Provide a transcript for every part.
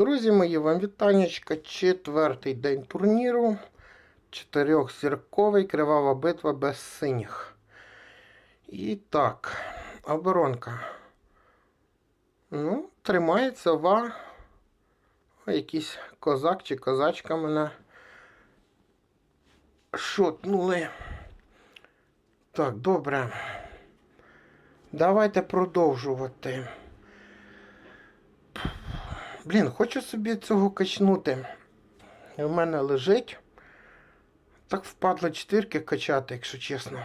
Друзі мої, вам вітанечка. Четвертий день турніру. Чотирьохзірковий кривава битва без синіх. І так, оборонка. Ну, тримається ва. О, якийсь козак чи козачка мене шотнули. Так, добре. Давайте продовжувати. Блін, хочу собі цього качнути. У мене лежить. Так впадло четвірки качати, якщо чесно.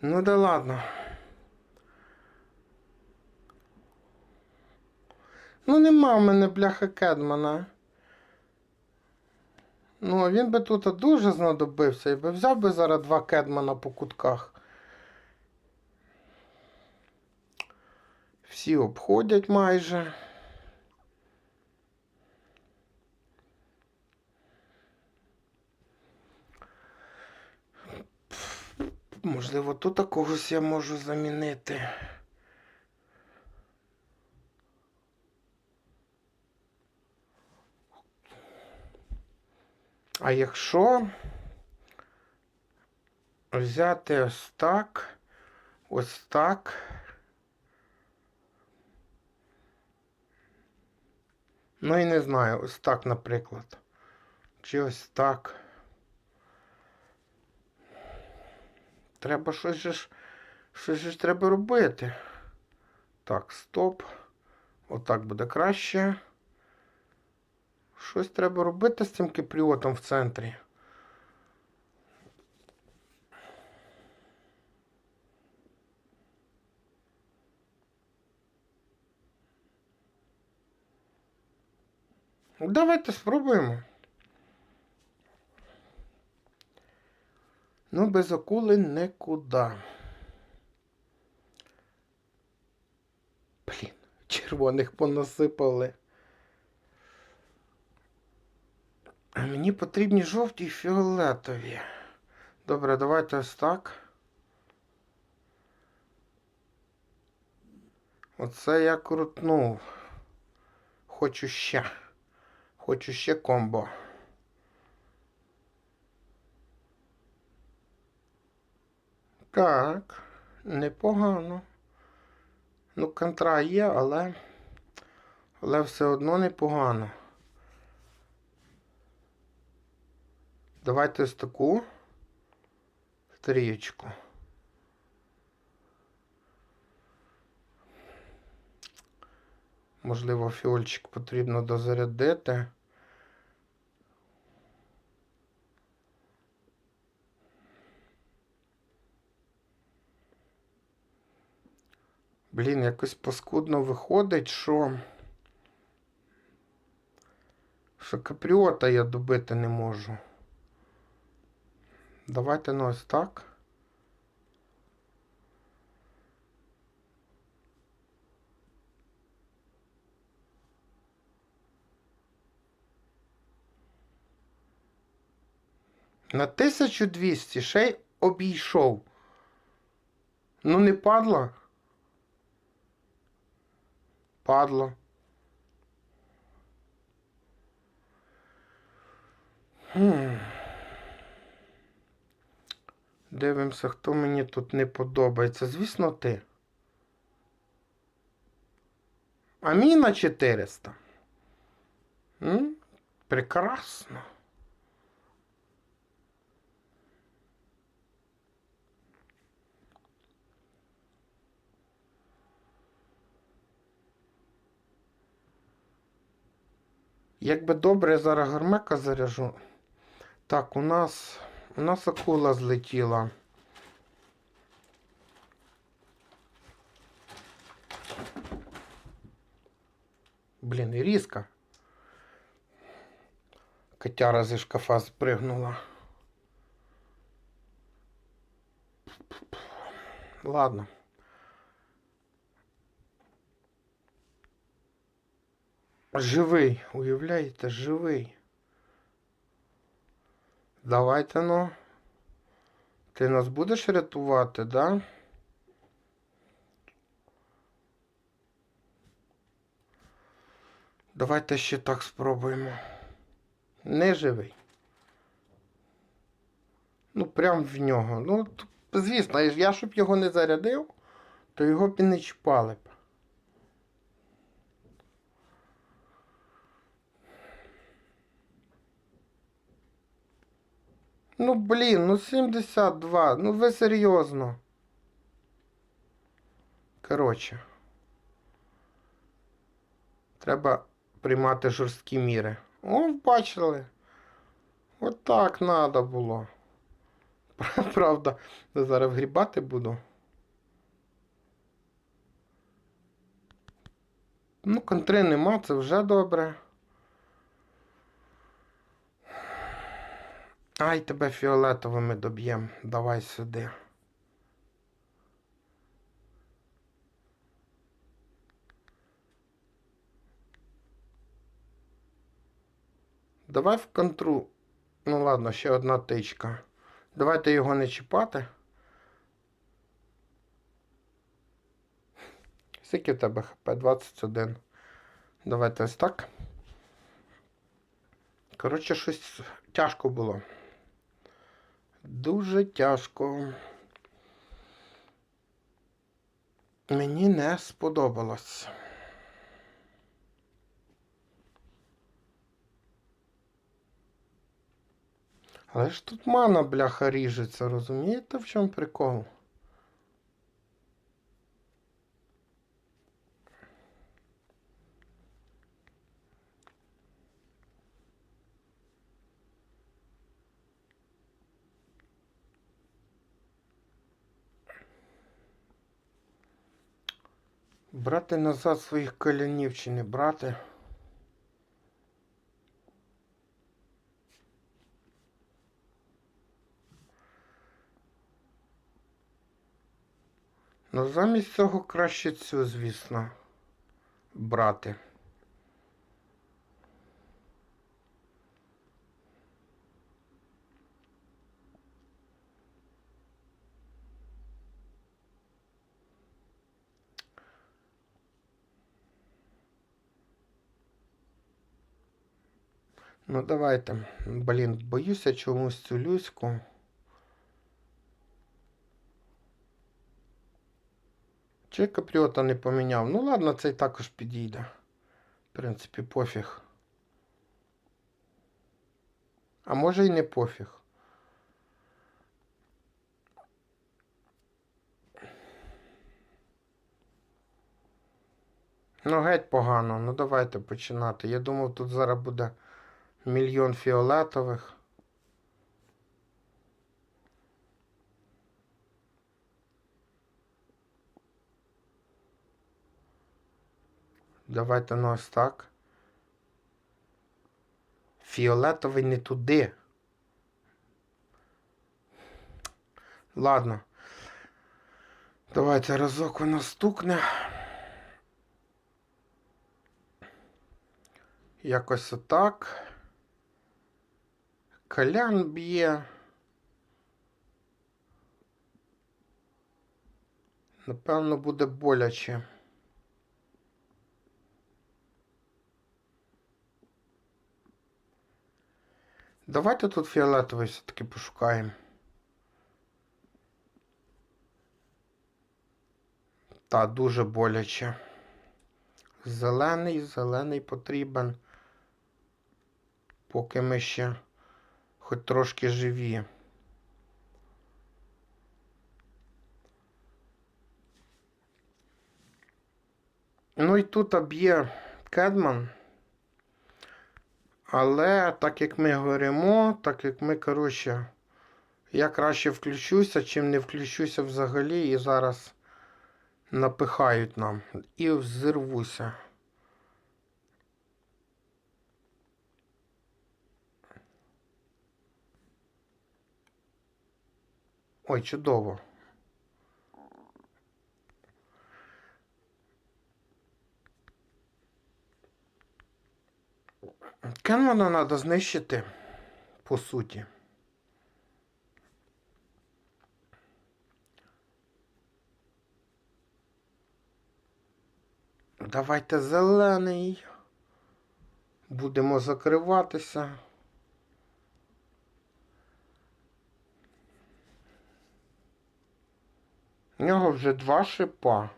Ну да ладно. Ну нема в мене бляха Кедмана. Ну, він би тут дуже знадобився і би взяв би зараз два Кедмана по кутках. Всі обходять майже. Можливо, тут когось я можу замінити. А якщо взяти ось так, ось так. Ну і не знаю, ось так, наприклад. Чи ось так. Треба щось же ж, щось ж треба робити. Так, стоп. Отак буде краще. Щось треба робити з цим кипріотом в центрі. Давайте спробуємо. Ну, без акули нікуди. Блін, червоних понасипали. А мені потрібні жовті і фіолетові. Добре, давайте ось так. Оце я крутнув. Хочу ще. Хочу ще комбо. Так, непогано. Ну, контра є, але. Але все одно непогано. Давайте ось таку стрічку. Можливо, фіольчик потрібно дозарядити. Блін, якось паскудно виходить, що. Що капріота я добити не можу. Давайте ну ось так. На 1200 ще й обійшов. Ну не падло? Падло. Хм. Дивимося, хто мені тут не подобається. Звісно, ти. А мій на 400. М? Прекрасно. Якби добре, я зараз гармека заряжу. Так, у нас у нас акула злетіла. Блін, і різка. Котяра зі шкафа спригнула. Ладно. Живий, уявляєте, живий. Давайте ну. Ти нас будеш рятувати, да? Давайте ще так спробуємо. Не живий. Ну, прям в нього. Ну, звісно, я щоб його не зарядив, то його б і не чіпали б. Ну, блін, ну 72. Ну ви серйозно. Коротше. Треба приймати жорсткі міри. О, бачили. От так треба було. Правда, зараз вгрібати буду. Ну, контри нема, це вже добре. Ай, тебе фіолетовими доб'єм. Давай сюди. Давай в контру. Ну ладно, ще одна тичка. Давайте його не чіпати. Скільки в тебе хп? 21. Давайте ось так. Коротше, щось тяжко було. Дуже тяжко. Мені не сподобалось. Але ж тут мана, бляха, ріжеться, розумієте, в чому прикол? Брати назад своїх колянів чи не брати? Ну, замість цього краще цю, звісно, брати. Ну, давайте. Блін, боюся чомусь цю люську. Чи капріота не поміняв? Ну ладно, цей також підійде. В принципі, пофіг. А може і не пофіг. Ну, геть погано. Ну давайте починати. Я думав, тут зараз буде мільйон фіолетових. Давайте ну ось так. Фіолетовий не туди. Ладно. Давайте разок воно стукне. Якось отак. Колян б'є. Напевно, буде боляче. Давайте тут фіолетовий все-таки пошукаємо. Та, дуже боляче. Зелений, зелений потрібен. Поки ми ще хоч трошки живі. Ну і тут б'є Кедман. Але так як ми говоримо, так як ми, коротше, я краще включуся, чим не включуся взагалі, і зараз напихають нам. І взірвуся. Ой, чудово. Кенмана треба знищити, по суті. Давайте зелений. Будемо закриватися. У нього вже два шипа.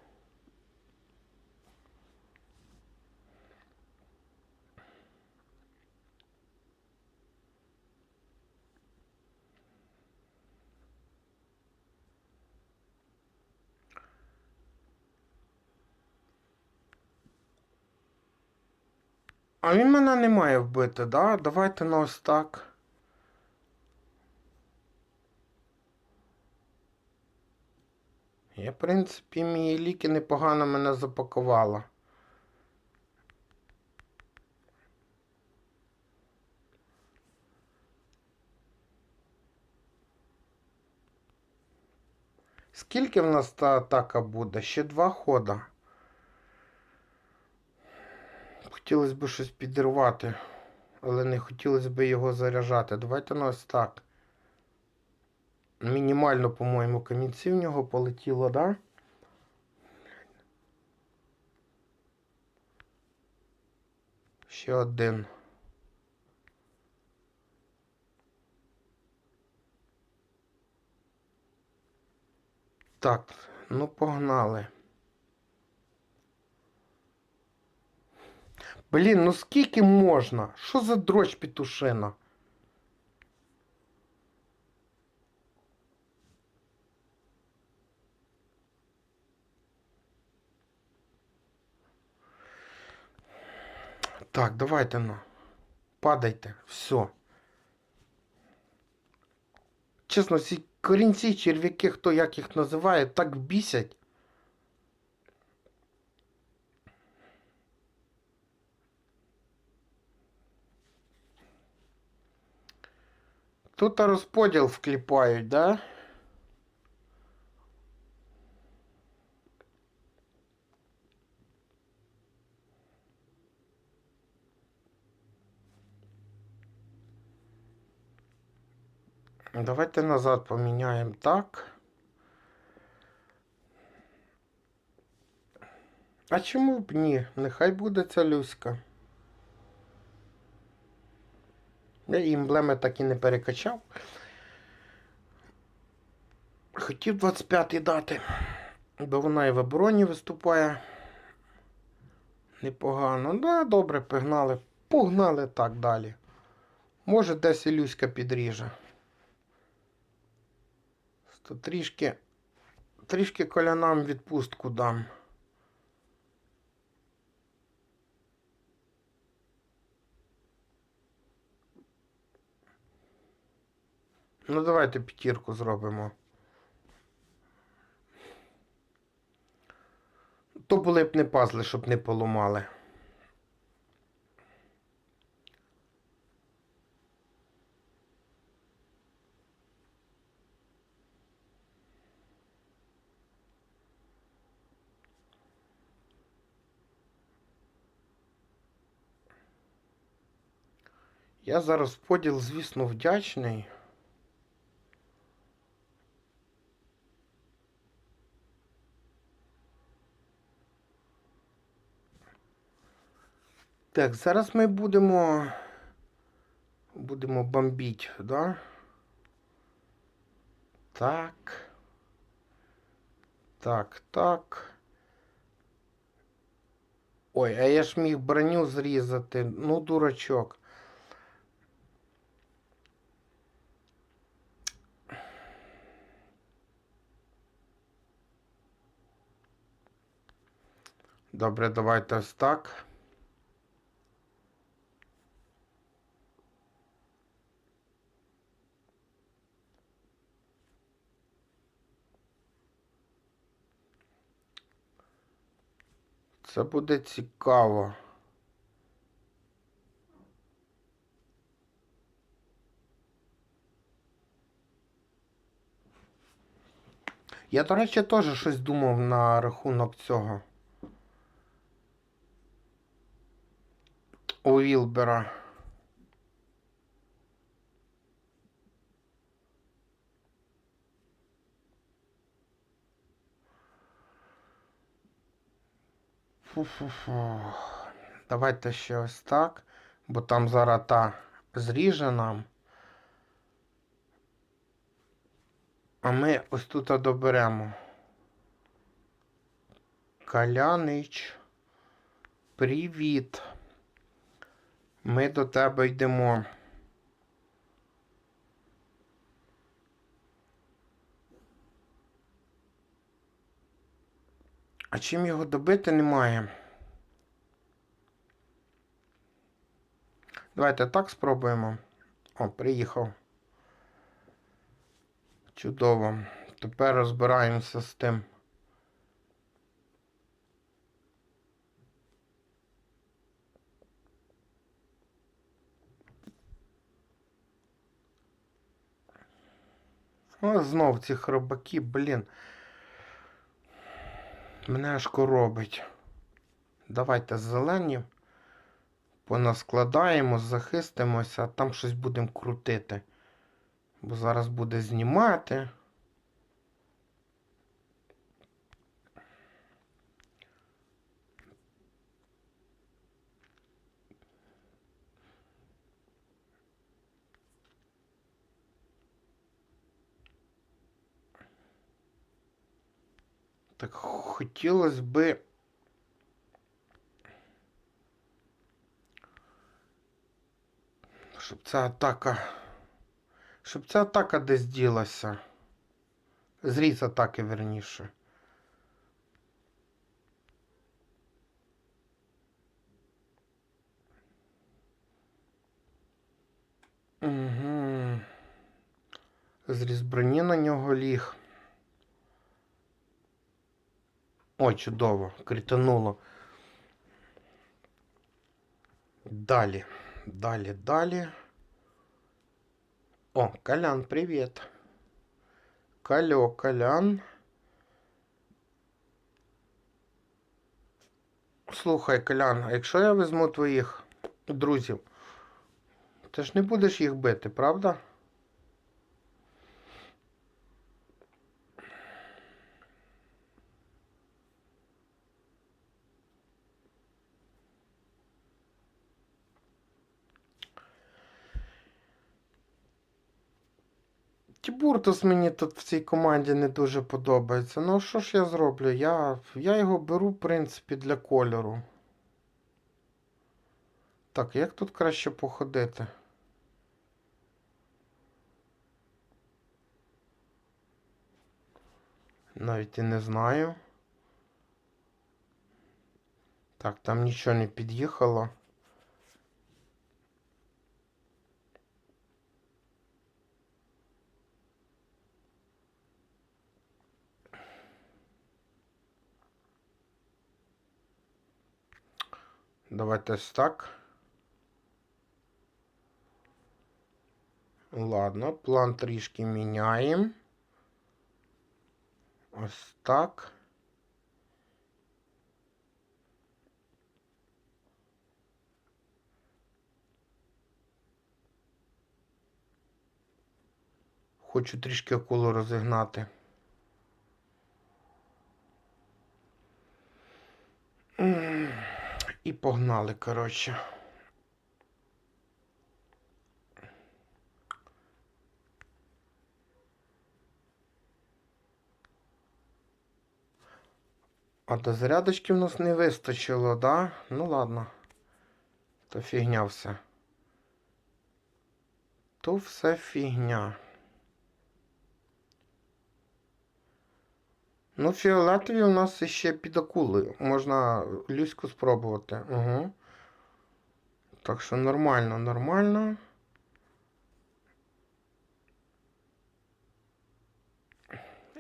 А він мене не має вбити, да? Давайте на ось так. Я, в принципі, мої ліки непогано мене запакувала. Скільки в нас та атака буде? Ще два хода. Хотілося б щось підірвати, але не хотілося б його заряджати. Давайте на ось так. Мінімально, по-моєму, камінці в нього полетіло, да? Ще один. Так, ну погнали. Блін, ну скільки можна? Що за дрочь петушина? Так, давайте ну. Падайте. Все. Чесно, ці корінці, черв'яки, хто як їх називає, так бісять. Тут розподіл вкліпають, да? Давайте назад поміняємо так. А чому б ні? Нехай буде ця Люська. Я імблеми так і не перекачав. Хотів 25-й дати, бо вона і в обороні виступає. Непогано. Да, добре, погнали. Погнали так далі. Може, десь і Люська підріже. То трішки, трішки колянам відпустку дам. Ну, давайте п'ятірку зробимо. То були б не пазли, щоб не поламали. Я зараз поділ, звісно, вдячний. Так, зараз ми будемо будемо бомбіть, да? Так. Так, так. Ой, а я ж міг броню зрізати. Ну, дурачок. Добре, давайте ось так. Це буде цікаво. Я, до речі, теж щось думав на рахунок цього. У Вілбера. Фу-фу-фу. Давайте ще ось так. Бо там зараз та зріже нам. А ми ось тут доберемо. Калянич. Привіт. Ми до тебе йдемо. А чим його добити немає? Давайте так спробуємо. О, приїхав. Чудово. Тепер розбираємося з тим. О, знов ці хробаки, блін. Мене аж коробить. Давайте зелені. Понаскладаємо, захистимося, а там щось будемо крутити. Бо зараз буде знімати. Так хотілося би. Щоб ця атака. Щоб ця атака десь ділася. Зріз атаки верніше. Угу. Зріз броні на нього ліг. Ой, чудово, критануло. Далі, далі, далі. О, Колян, привіт. Кальо, Колян. Слухай, Колян, а якщо я візьму твоїх друзів, ти ж не будеш їх бити, правда? Тібуртус мені тут в цій команді не дуже подобається. Ну, що ж я зроблю? Я, я його беру, в принципі, для кольору. Так, як тут краще походити? Навіть і не знаю. Так, там нічого не під'їхало. Давайте ось так. Ладно, план трішки міняємо. Ось так. Хочу трішки акулу розігнати. М, І погнали, коротше. А до зарядочки в нас не вистачило, да? Ну ладно. То фігня все. То все фігня. Ну, фіолетові у нас іще під акулою. Можна люську спробувати. Угу. Так що нормально, нормально.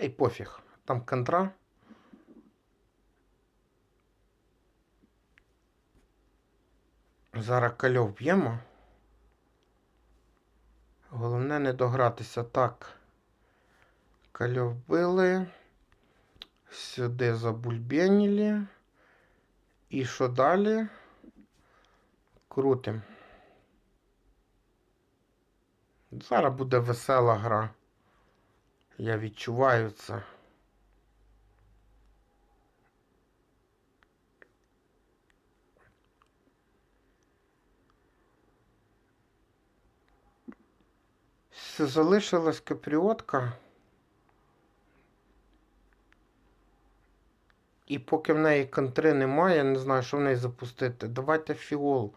Ей, пофіг. Там контра. Зараз кальов б'ємо. Головне не догратися так. Кальов били. Сюди забульбенілі. І що далі? Крутим. Зараз буде весела гра. Я відчуваю це. Залишилась капріотка. І поки в неї контри немає, я не знаю, що в неї запустити. Давайте фіол.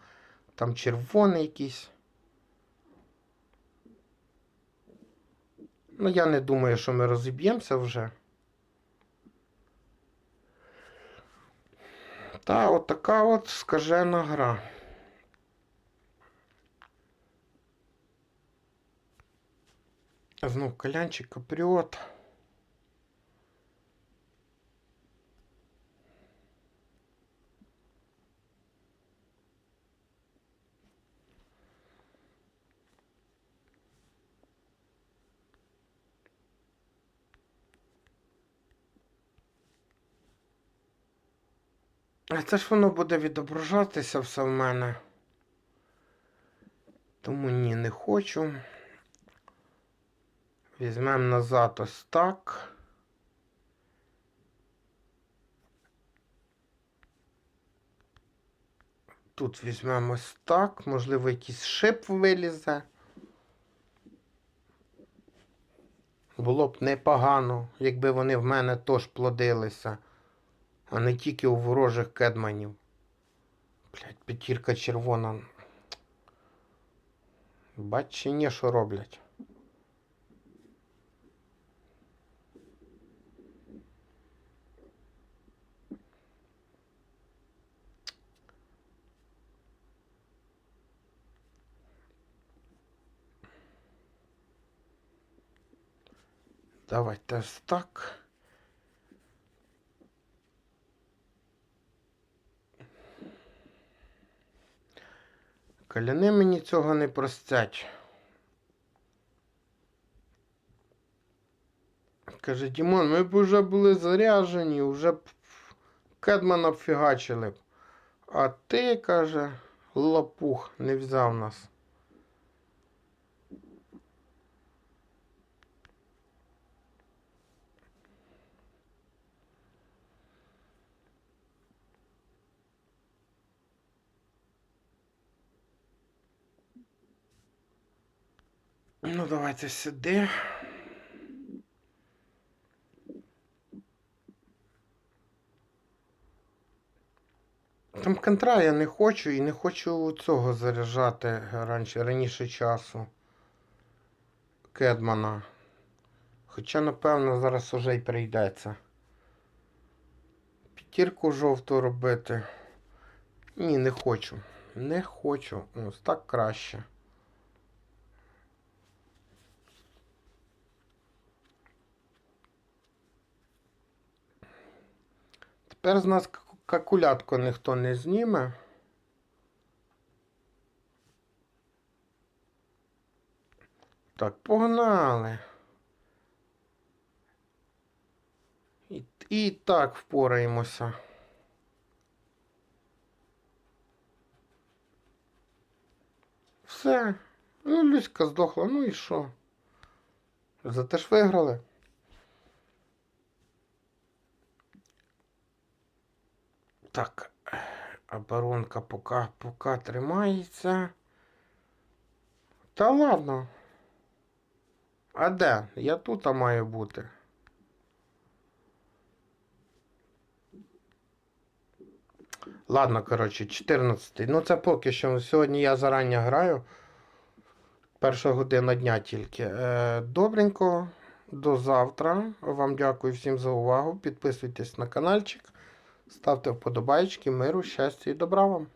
Там червоний якийсь. Ну, я не думаю, що ми розіб'ємося вже. Та, от така от скажена гра. Знов колянчик капріот. А це ж воно буде відображатися все в мене. Тому ні, не хочу. Візьмемо назад ось так. Тут візьмемо ось так. Можливо, якийсь шип вилізе. Було б непогано, якби вони в мене теж плодилися, а не тільки у ворожих кедманів. Блять, п'ятірка червона. Бач чи ні, що роблять. Давайте так. Каляни мені цього не простять. Каже, Дімон, ми б вже були заряжені, вже б Кедмана фігачили б. А ти, каже, лопух не взяв нас. Ну, давайте сюди. Там контра я не хочу і не хочу цього заряджати раніше, раніше часу. Кедмана. Хоча, напевно, зараз уже й прийдеться. П'ятірку жовту робити. Ні, не хочу. Не хочу. Ось так краще. Тепер з нас к- калькулятку ніхто не зніме. Так, погнали. І, і так впораємося. Все. Ну, Люська здохла, ну і що? Зате ж виграли. Так, оборонка поки, поки тримається. Та ладно. А де? Я тут маю бути. Ладно, коротше, 14. Ну це поки що. Сьогодні я зарані граю. Перша година дня тільки. Е, добренько. До завтра. Вам дякую всім за увагу. Підписуйтесь на каналчик. Ставте вподобайки, миру, щастя і добра вам.